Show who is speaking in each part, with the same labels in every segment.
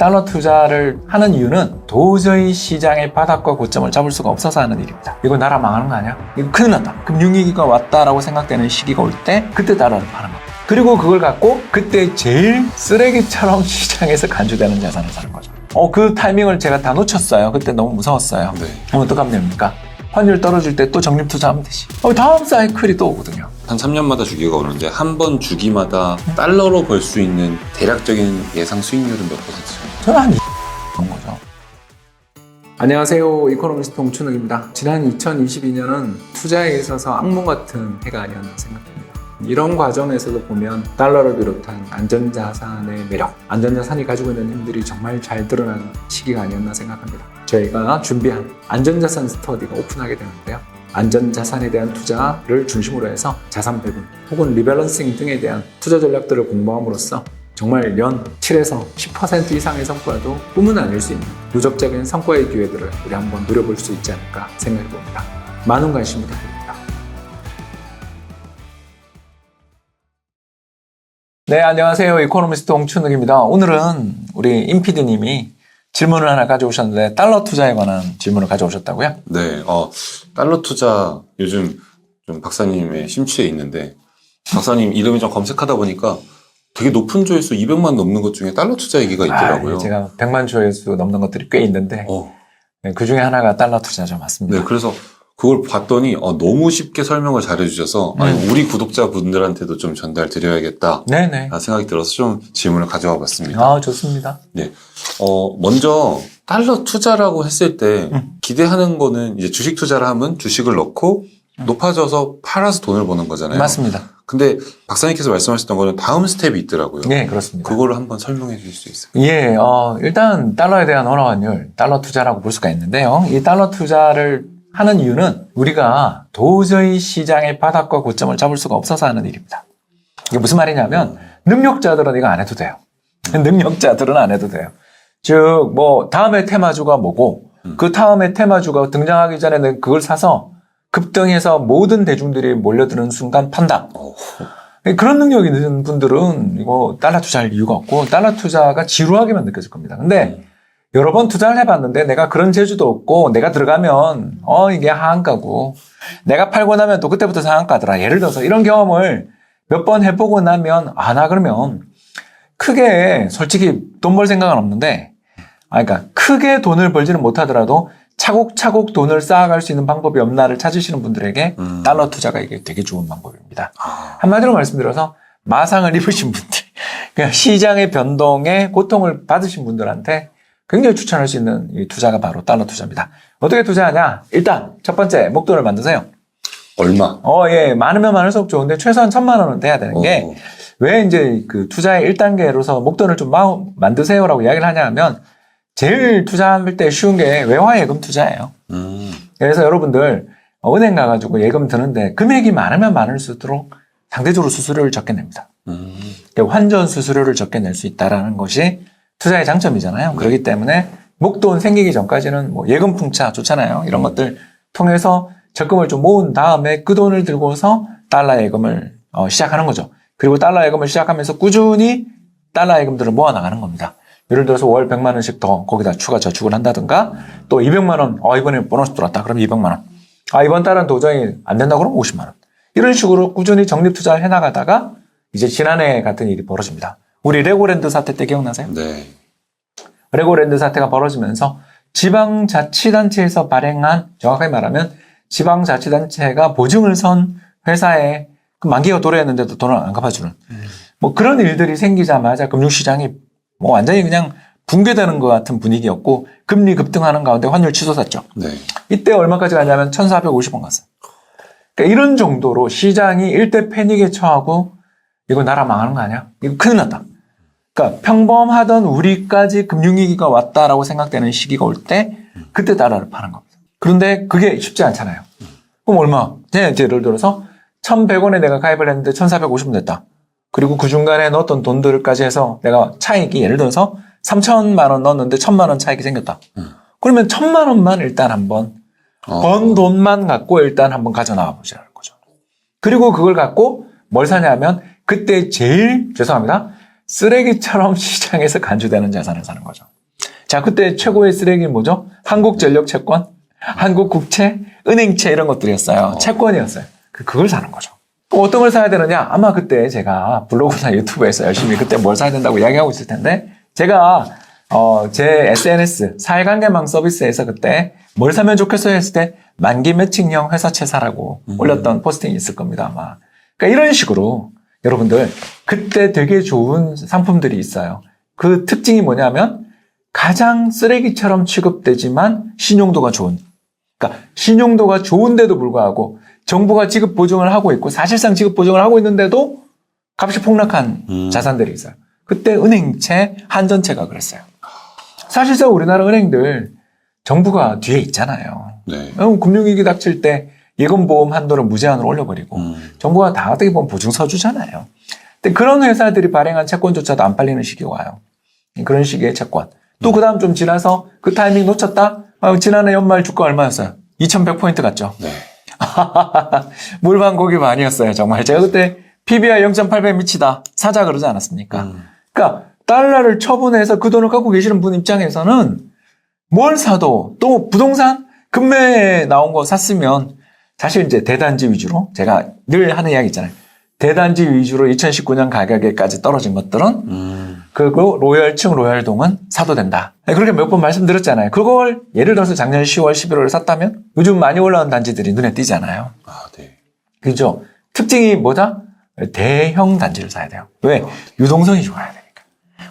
Speaker 1: 달러 투자를 하는 이유는 도저히 시장의 바닥과 고점을 잡을 수가 없어서 하는 일입니다. 이거 나라 망하는 거 아니야? 이거 큰일 났다. 금융위기가 왔다라고 생각되는 시기가 올 때 그때 달러를 파는 겁니다. 그리고 그걸 갖고 그때 제일 쓰레기처럼 시장에서 간주되는 자산을 사는 거죠. 어, 그 타이밍을 제가 다 놓쳤어요. 그때 너무 무서웠어요.
Speaker 2: 네.
Speaker 1: 그럼 어떡하면 됩니까? 환율 떨어질 때 또 적립 투자하면 되지. 어, 다음 사이클이 또 오거든요.
Speaker 2: 한 3년마다 주기가 오는데 한 번 주기마다 달러로 벌 수 있는 대략적인 예상 수익률은 몇 퍼센트죠?
Speaker 1: 저는 한 그런 거죠. 안녕하세요. 이코노미스트 홍춘욱입니다. 지난 2022년은 투자에 있어서 악몽 같은 해가 아니었나 생각합니다. 이런 과정에서도 보면 달러를 비롯한 안전자산의 매력, 안전자산이 가지고 있는 힘들이 정말 잘 드러난 시기가 아니었나 생각합니다. 저희가 준비한 안전자산 스터디가 오픈하게 되는데요. 안전자산에 대한 투자를 중심으로 해서 자산 배분 혹은 리밸런싱 등에 대한 투자 전략들을 공부함으로써 정말 연 7에서 10% 이상의 성과도 꿈은 아닐 수 있는 누적적인 성과의 기회들을 우리 한번 누려볼 수 있지 않을까 생각해 봅니다. 많은 관심 부탁드립니다. 네, 안녕하세요. 이코노미스트 홍춘욱입니다. 오늘은 우리 임피디님이 질문을 하나 가져오셨는데 달러 투자에 관한 질문을 가져오셨다고요?
Speaker 2: 네, 어, 달러 투자 요즘 좀 박사님의 심취해 있는데 박사님 이름을 좀 검색하다 보니까 되게 높은 조회수 200만 넘는 것 중에 달러 투자 얘기가 있더라고요.
Speaker 1: 아, 예, 제가 100만 조회수 넘는 것들이 꽤 있는데
Speaker 2: 어,
Speaker 1: 그 중에 하나가 달러 투자죠. 맞습니다.
Speaker 2: 네, 그래서 그걸 봤더니 어, 너무 쉽게 설명을 잘해주셔서 아니,
Speaker 1: 음.
Speaker 2: 우리 구독자분들한테도 좀 전달 드려야겠다
Speaker 1: 네네.
Speaker 2: 생각이 들어서 좀 질문을 가져와 봤습니다.
Speaker 1: 아, 좋습니다.
Speaker 2: 어, 먼저 달러 투자라고 했을 때
Speaker 1: 음.
Speaker 2: 기대하는 거는 이제 주식 투자를 하면 주식을 넣고
Speaker 1: 음.
Speaker 2: 높아져서 팔아서 돈을 버는 거잖아요.
Speaker 1: 맞습니다.
Speaker 2: 근데 박사님께서 말씀하셨던 거는 다음 스텝이 있더라고요.
Speaker 1: 네, 그렇습니다.
Speaker 2: 그거를 한번 설명해 주실 수 있을까요?
Speaker 1: 예, 어, 일단 달러에 대한 원화 환율, 달러 투자라고 볼 수가 있는데요. 이 달러 투자를 하는 이유는 우리가 도저히 시장의 바닥과 고점을 잡을 수가 없어서 하는 일입니다. 이게 무슨 말이냐면 능력자들은 이거 안 해도 돼요. 능력자들은 안 해도 돼요. 즉, 뭐 다음에 테마주가 뭐고 그 다음에 테마주가 등장하기 전에는 그걸 사서 급등해서 모든 대중들이 몰려드는 순간 판다.
Speaker 2: 어,
Speaker 1: 그런 능력이 있는 분들은 이거 달러 투자할 이유가 없고 달러 투자가 지루하게만 느껴질 겁니다. 근데 여러 번 투자를 해봤는데 내가 그런 재주도 없고 내가 들어가면 어 이게 하한가고 내가 팔고 나면 또 그때부터 상한가더라. 예를 들어서 이런 경험을 몇 번 해보고 나면 아 나 그러면 크게 솔직히 돈 벌 생각은 없는데 아 그러니까 크게 돈을 벌지는 못하더라도 차곡차곡 돈을 쌓아갈 수 있는 방법이 없나를 찾으시는 분들에게
Speaker 2: 음.
Speaker 1: 달러 투자가 이게 되게 좋은 방법입니다.
Speaker 2: 아,
Speaker 1: 한마디로 말씀드려서 마상을 입으신 분들, 그냥 시장의 변동에 고통을 받으신 분들한테 굉장히 추천할 수 있는 이 투자가 바로 달러 투자입니다. 어떻게 투자하냐? 일단 첫 번째 목돈을 만드세요.
Speaker 2: 얼마?
Speaker 1: 어, 예, 많으면 많을수록 좋은데 최소한 천만 원은 돼야 되는 게
Speaker 2: 어,
Speaker 1: 왜 이제 그 투자의 1단계로서 목돈을 좀 마- 만드세요라고 이야기를 하냐 하면 제일 투자할 때 쉬운 게 외화 예금 투자예요.
Speaker 2: 음,
Speaker 1: 그래서 여러분들 은행 가가지고 예금 드는데 금액이 많으면 많을수록 상대적으로 수수료를 적게 냅니다.
Speaker 2: 음,
Speaker 1: 그러니까 환전 수수료를 적게 낼 수 있다라는 것이 투자의 장점이잖아요. 그렇기 때문에 목돈 생기기 전까지는 뭐 예금 풍차 좋잖아요. 이런 것들 통해서 적금을 좀 모은 다음에 그 돈을 들고서 달러 예금을 어, 시작하는 거죠. 그리고 달러 예금을 시작하면서 꾸준히 달러 예금들을 모아 나가는 겁니다. 예를 들어서 월 100만 원씩 더 거기다 추가 저축을 한다든가 또 200만 원, 어 이번에 보너스 들어왔다. 그럼 200만 원. 아 이번 달은 도저히 안 된다 그러면 50만 원. 이런 식으로 꾸준히 적립 투자를 해 나가다가 이제 지난해 같은 일이 벌어집니다. 우리 레고랜드 사태 때 기억나세요?
Speaker 2: 네.
Speaker 1: 레고랜드 사태가 벌어지면서 지방자치단체에서 발행한 정확하게 말하면 지방자치단체가 보증을 선 회사에 그 만기가 도래했는데도 돈을 안 갚아주는 뭐 그런 일들이 생기자마자 금융시장이 뭐 완전히 그냥 붕괴되는 것 같은 분위기였고 금리 급등하는 가운데 환율 치솟았죠.
Speaker 2: 네.
Speaker 1: 이때 얼마까지 갔냐면 1,450원 갔어요. 그러니까 이런 정도로 시장이 일대 패닉에 처하고 이거 나라 망하는 거 아니야? 이거 큰일 났다. 그러니까 평범하던 우리까지 금융위기가 왔다라고 생각되는 시기가 올 때 그때 달러를 파는 겁니다. 그런데 그게 쉽지 않잖아요. 그럼 얼마? 네, 예를 들어서 1,100원에 내가 가입을 했는데 1,450원 됐다. 그리고 그 중간에 넣었던 돈들까지 해서 내가 차익이 예를 들어서 3천만 원 넣었는데 1천만 원 차익이 생겼다. 그러면 1천만 원만 일단 한번
Speaker 2: 어,
Speaker 1: 번 돈만 갖고 일단 한번 가져나와 보자는 거죠. 그리고 그걸 갖고 뭘 사냐면 그때 제일 죄송합니다. 쓰레기처럼 시장에서 간주되는 자산을 사는 거죠. 자, 그때 최고의 쓰레기는 뭐죠? 한국전력 채권, 한국국채, 은행채 이런 것들이었어요.
Speaker 2: 어.
Speaker 1: 채권이었어요. 그- 그걸 사는 거죠. 어떤 걸 사야 되느냐? 아마 그때 제가 블로그나 유튜브에서 열심히 그때 뭘 사야 된다고 이야기하고 있을 텐데 제가 어, 제 SNS 사회관계망 서비스에서 그때 뭘 사면 좋겠어요 했을 때 만기 매칭형 회사채 사라고
Speaker 2: 음.
Speaker 1: 올렸던 포스팅이 있을 겁니다 아마. 그러니까 이런 식으로 여러분들 그때 되게 좋은 상품들이 있어요. 그 특징이 뭐냐면 가장 쓰레기처럼 취급되지만 신용도가 좋은. 그러니까 신용도가 좋은데도 불구하고 정부가 지급 보증을 하고 있고 사실상 지급 보증을 하고 있는데도 값이 폭락한
Speaker 2: 음.
Speaker 1: 자산들이 있어요. 그때 은행채, 한전채가 그랬어요. 사실상 우리나라 은행들 정부가 뒤에 있잖아요.
Speaker 2: 네.
Speaker 1: 어, 금융위기 닥칠 때 예금보험 한도를 무제한으로 올려버리고
Speaker 2: 음.
Speaker 1: 정부가 다 어떻게 보면 보증 서 주잖아요. 근데 그런 회사들이 발행한 채권조차도 안 팔리는 시기 와요. 그런 식의 채권. 또 그 다음 좀 지나서 그 타이밍 놓쳤다? 아, 지난해 연말 주가 얼마였어요? 2100포인트 갔죠.
Speaker 2: 네.
Speaker 1: 물방고기 많이었어요, 정말. 제가 그때 PBR 0.8배 미치다. 사자 그러지 않았습니까?
Speaker 2: 음.
Speaker 1: 그러니까 달러를 처분해서 그 돈을 갖고 계시는 분 입장에서는 뭘 사도 또 부동산 금매에 나온 거 샀으면 사실 이제 대단지 위주로 제가 늘 하는 이야기 있잖아요. 대단지 위주로 2019년 가격에까지 떨어진 것들은
Speaker 2: 음.
Speaker 1: 그리고 로열층 로열동은 사도 된다. 네, 그렇게 몇 번 말씀드렸잖아요. 그걸 예를 들어서 작년 10월, 11월에 샀다면 요즘 많이 올라온 단지들이 눈에 띄잖아요.
Speaker 2: 아, 네.
Speaker 1: 그죠? 특징이 뭐다? 대형 단지를 사야 돼요. 왜? 유동성이 좋아야 되니까.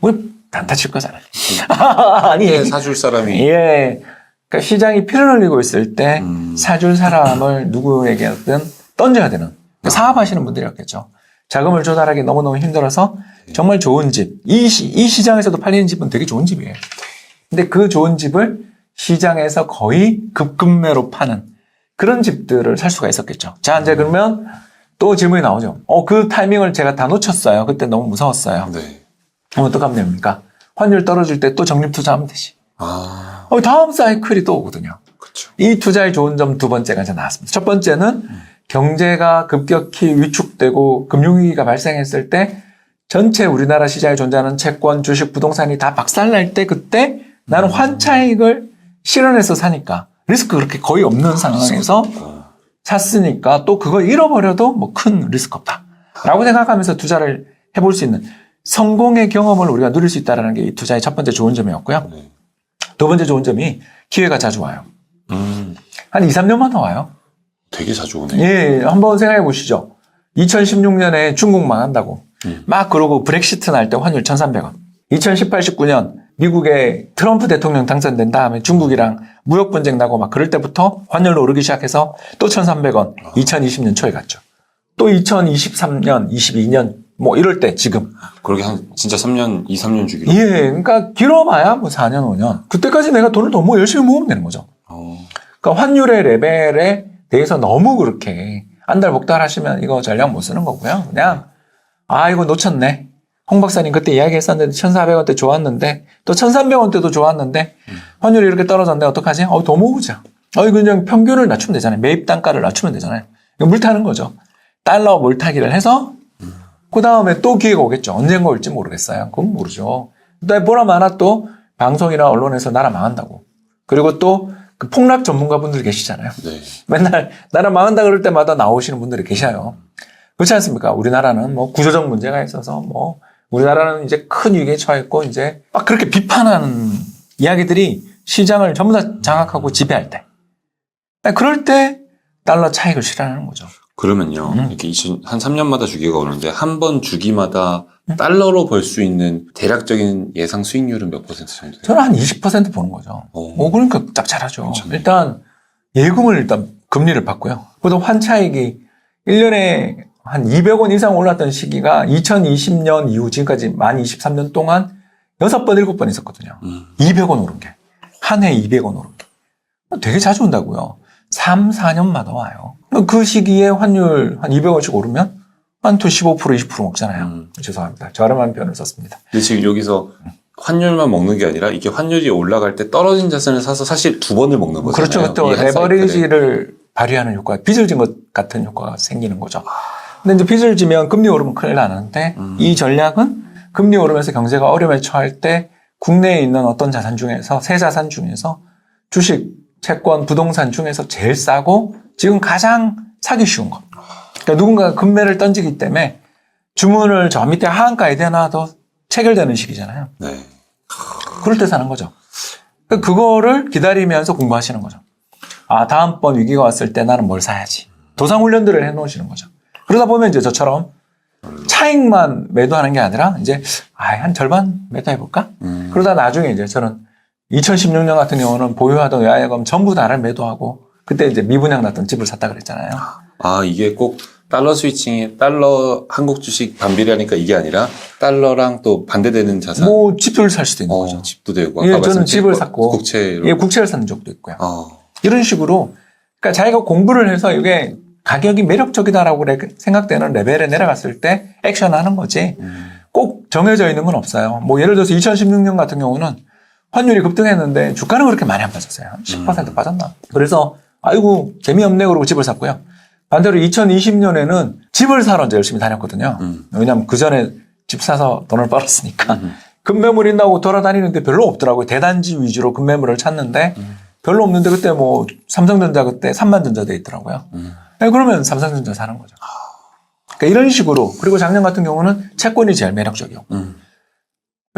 Speaker 1: 우리 단타 칠 거잖아요. 아니,
Speaker 2: 예, 사줄 사람이
Speaker 1: 예. 그러니까 시장이 피를 흘리고 있을 때
Speaker 2: 음.
Speaker 1: 사줄 사람을 누구에게든 던져야 되는 그러니까 사업하시는 분들이었겠죠. 자금을 조달하기 너무너무 힘들어서 정말 좋은 집, 이, 시, 이 시장에서도 팔리는 집은 되게 좋은 집이에요. 근데 그 좋은 집을 시장에서 거의 급급매로 파는 그런 집들을 살 수가 있었겠죠. 자, 이제 그러면 또 질문이 나오죠. 어, 그 타이밍을 제가 다 놓쳤어요. 그때 너무 무서웠어요.
Speaker 2: 네.
Speaker 1: 그럼 어떡하면 됩니까? 환율 떨어질 때 또 적립 투자하면 되지.
Speaker 2: 아,
Speaker 1: 어, 다음 사이클이 또 오거든요.
Speaker 2: 그렇죠.
Speaker 1: 이 투자의 좋은 점 두 번째가 이제 나왔습니다. 첫 번째는 경제가 급격히 위축되고 금융위기가 발생했을 때 전체 우리나라 시장에 존재하는 채권, 주식, 부동산이 다 박살날 때 그때 나는 환차익을 실현해서 사니까 리스크 그렇게 거의 없는 상황에서
Speaker 2: 어.
Speaker 1: 샀으니까 또 그걸 잃어버려도 뭐 큰 리스크 없다. 라고 생각하면서 투자를 해볼 수 있는 성공의 경험을 우리가 누릴 수 있다는 게 이 투자의 첫 번째 좋은 점이었고요.
Speaker 2: 네.
Speaker 1: 두 번째 좋은 점이 기회가 자주 와요.
Speaker 2: 음.
Speaker 1: 한 2, 3년만 와요.
Speaker 2: 되게 자주 오네.
Speaker 1: 예, 한번 생각해 보시죠. 2016년에 중국 망한다고.
Speaker 2: 음.
Speaker 1: 막 그러고 브렉시트 날 때 환율 1,300원. 2018, 19년 미국에 트럼프 대통령 당선된 다음에 중국이랑 무역 분쟁 나고 막 그럴 때부터 환율 오르기 시작해서 또 1,300원. 2020년 초에 갔죠. 또 2023년, 22년 뭐 이럴 때 지금
Speaker 2: 그러게 한 진짜 3년, 2, 3년 주기로.
Speaker 1: 예, 그러니까 길어봐야 뭐 4년, 5년. 그때까지 내가 돈을 더뭐 열심히 모으면 되는 거죠.
Speaker 2: 어.
Speaker 1: 그러니까 환율의 레벨에 대해서 너무 그렇게 안달복달 하시면 이거 전략 못 쓰는 거고요. 그냥 아 이거 놓쳤네. 홍 박사님 그때 이야기했었는데 1,400원대 좋았는데 또 1,300원대도 좋았는데 환율이 이렇게 떨어졌는데 어떡하지? 어, 더 모으자. 어, 이거 그냥 평균을 낮추면 되잖아요. 매입 단가를 낮추면 되잖아요. 이거 물 타는 거죠. 달러 물 타기를 해서 그 다음에 또 기회가 오겠죠. 언젠가 올지 모르겠어요. 그건 모르죠. 그다음에 보라 마나 또 방송이나 언론에서 나라 망한다고. 그리고 또 그 폭락 전문가분들 계시잖아요.
Speaker 2: 네.
Speaker 1: 맨날 나라 망한다 그럴 때마다 나오시는 분들이 계셔요. 그렇지 않습니까? 우리나라는 뭐 구조적 문제가 있어서 뭐 우리나라는 이제 큰 위기에 처했고 이제 막 그렇게 비판하는 이야기들이 시장을 전부 다 장악하고 지배할 때. 그럴 때 달러 차익을 실현하는 거죠.
Speaker 2: 그러면요.
Speaker 1: 음.
Speaker 2: 이렇게 2000, 한 3년마다 주기가 오는데 한 번 주기마다
Speaker 1: 음.
Speaker 2: 달러로 벌 수 있는 대략적인 예상 수익률은 몇 퍼센트 정도 돼요?
Speaker 1: 저는 한 20% 보는 거죠.
Speaker 2: 어.
Speaker 1: 오, 그러니까 짭짤하죠.
Speaker 2: 괜찮네.
Speaker 1: 일단 예금을 일단 금리를 받고요. 보통 환차익이 1년에 한 200원 이상 올랐던 시기가 2020년 이후 지금까지 만 23년 동안 6번, 7번 있었거든요.
Speaker 2: 음.
Speaker 1: 200원 오른 게. 한 해 200원 오른 게. 되게 자주 온다고요. 3, 4년마다 와요. 그 시기에 환율 한 200원씩 오르면 한또 15%, 20% 먹잖아요.
Speaker 2: 음.
Speaker 1: 죄송합니다. 저렴한 표현을 썼습니다.
Speaker 2: 근데 지금 여기서 환율만 먹는 게 아니라 이게 환율이 올라갈 때 떨어진 자산을 사서 사실 두 번을 먹는 거잖아요.
Speaker 1: 그렇죠. 또. 레버리지를 발휘하는 효과, 빚을 진 것 같은 효과가 생기는 거죠. 근데 이제 빚을 지면 금리 오르면 큰일 나는데
Speaker 2: 음.
Speaker 1: 이 전략은 금리 오르면서 경제가 어려움에 처할 때 국내에 있는 어떤 자산 중에서 새 자산 중에서 주식, 채권, 부동산 중에서 제일 싸고 지금 가장 사기 쉬운 거. 그러니까 누군가가 금매를 던지기 때문에 주문을 저 밑에 하한가에 대놔도 체결되는 시기잖아요.
Speaker 2: 네.
Speaker 1: 그럴 때 사는 거죠. 그러니까 그거를 기다리면서 공부하시는 거죠. 아, 다음번 위기가 왔을 때 나는 뭘 사야지. 도상 훈련들을 해 놓으시는 거죠. 그러다 보면 이제 저처럼 차익만 매도하는 게 아니라 이제 아, 한 절반 매도해볼까?
Speaker 2: 음.
Speaker 1: 그러다 나중에 이제 저는 2016년 같은 경우는 보유하던 외화예금 전부 다를 매도하고 그때 이제 미분양 났던 집을 샀다 그랬잖아요.
Speaker 2: 아, 이게 꼭 달러 스위칭이 달러 한국 주식 반비례하니까 이게 아니라 달러랑 또 반대되는 자산.
Speaker 1: 뭐 집을 살 수도 있는
Speaker 2: 어,
Speaker 1: 거죠.
Speaker 2: 집도 되고.
Speaker 1: 예, 저는 집을 샀고.
Speaker 2: 국채로.
Speaker 1: 예, 국채를 사는 적도 있고요.
Speaker 2: 어.
Speaker 1: 이런 식으로 그러니까 자기가 공부를 해서 이게 가격이 매력적이다라고 그래- 생각되는 레벨에 내려갔을 때 액션하는 거지
Speaker 2: 음.
Speaker 1: 꼭 정해져 있는 건 없어요. 뭐 예를 들어서 2016년 같은 경우는 환율이 급등했는데 주가는 그렇게 많이 안 빠졌어요. 한10% 빠졌나? 그래서 아이고 재미없네 그러고 집을 샀고요. 반대로 2020년에는 집을 사러 이제 열심히 다녔거든요.
Speaker 2: 음.
Speaker 1: 왜냐하면 그 전에 집 사서 돈을 벌었으니까
Speaker 2: 음.
Speaker 1: 급매물 있다고 돌아다니는데 별로 없더라고요. 대단지 위주로 급매물을 찾는데
Speaker 2: 음.
Speaker 1: 별로 없는데 그때 뭐 삼성전자 그때 3만 전자 돼 있더라고요.
Speaker 2: 음.
Speaker 1: 네, 그러면 삼성전자 사는 거죠. 그러니까 이런 식으로 그리고 작년 같은 경우는 채권이 제일 매력적이고
Speaker 2: 음.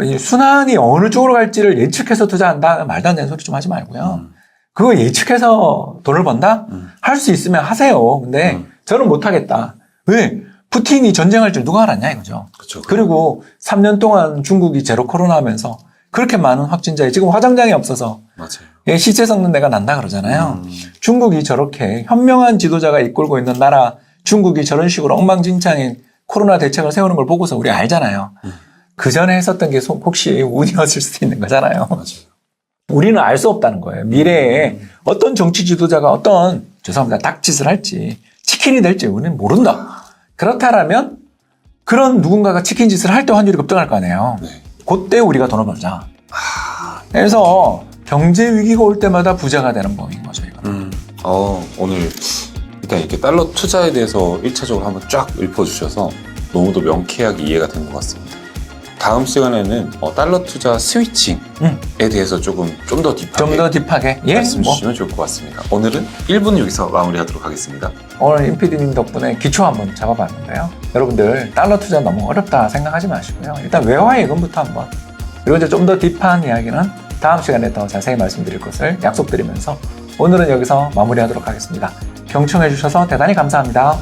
Speaker 1: 이 순환이 어느 쪽으로 갈지를 예측해서 투자한다 말도 안 되는 소리 좀 하지 말고요.
Speaker 2: 음.
Speaker 1: 그거 예측해서 돈을 번다?
Speaker 2: 음.
Speaker 1: 할수 있으면 하세요. 근데
Speaker 2: 음.
Speaker 1: 저는 못 하겠다. 왜? 푸틴이 전쟁할 줄 누가 알았냐 이거죠.
Speaker 2: 그쵸.
Speaker 1: 그리고 3년 동안 중국이 제로 코로나 하면서 그렇게 많은 확진자에 지금 화장장이 없어서
Speaker 2: 맞아요.
Speaker 1: 예, 시체 썩는 데가 난다 그러잖아요.
Speaker 2: 음.
Speaker 1: 중국이 저렇게 현명한 지도자가 이끌고 있는 나라 중국이 저런 식으로 엉망진창인 코로나 대책을 세우는 걸 보고서 우리 알잖아요.
Speaker 2: 음.
Speaker 1: 그 전에 했었던 게 소- 혹시 운이었을 수도 있는 거잖아요.
Speaker 2: 맞아요.
Speaker 1: 우리는 알 수 없다는 거예요. 미래에 어떤 정치 지도자가 어떤 죄송합니다 딱짓을 할지 치킨이 될지 우리는 모른다. 그렇다라면 그런 누군가가 치킨 짓을 할 때 환율이 급등할 거 아니에요.
Speaker 2: 네.
Speaker 1: 그때 우리가 돈을 벌자. 그래서 경제 위기가 올 때마다 부자가 되는 법인 거죠. 이거.
Speaker 2: 음. 어, 오늘 일단 이렇게 달러 투자에 대해서 1차적으로 한번 쫙 읊어주셔서 너무도 명쾌하게 이해가 된 것 같습니다. 다음 시간에는 어, 달러 투자 스위칭에
Speaker 1: 음.
Speaker 2: 대해서 조금 좀 더 딥하게
Speaker 1: 좀 더 딥하게. 예,
Speaker 2: 말씀
Speaker 1: 뭐
Speaker 2: 주시면 좋을 것 같습니다. 오늘은 1분 여기서 마무리하도록 하겠습니다.
Speaker 1: 오늘 임피디님 덕분에 기초 한번 잡아봤는데요. 여러분들 달러 투자 너무 어렵다 생각하지 마시고요. 일단 외화 예금부터 한번 그리고 이제 좀 더 딥한 이야기는 다음 시간에 더 자세히 말씀드릴 것을 약속드리면서 오늘은 여기서 마무리하도록 하겠습니다. 경청해 주셔서 대단히 감사합니다.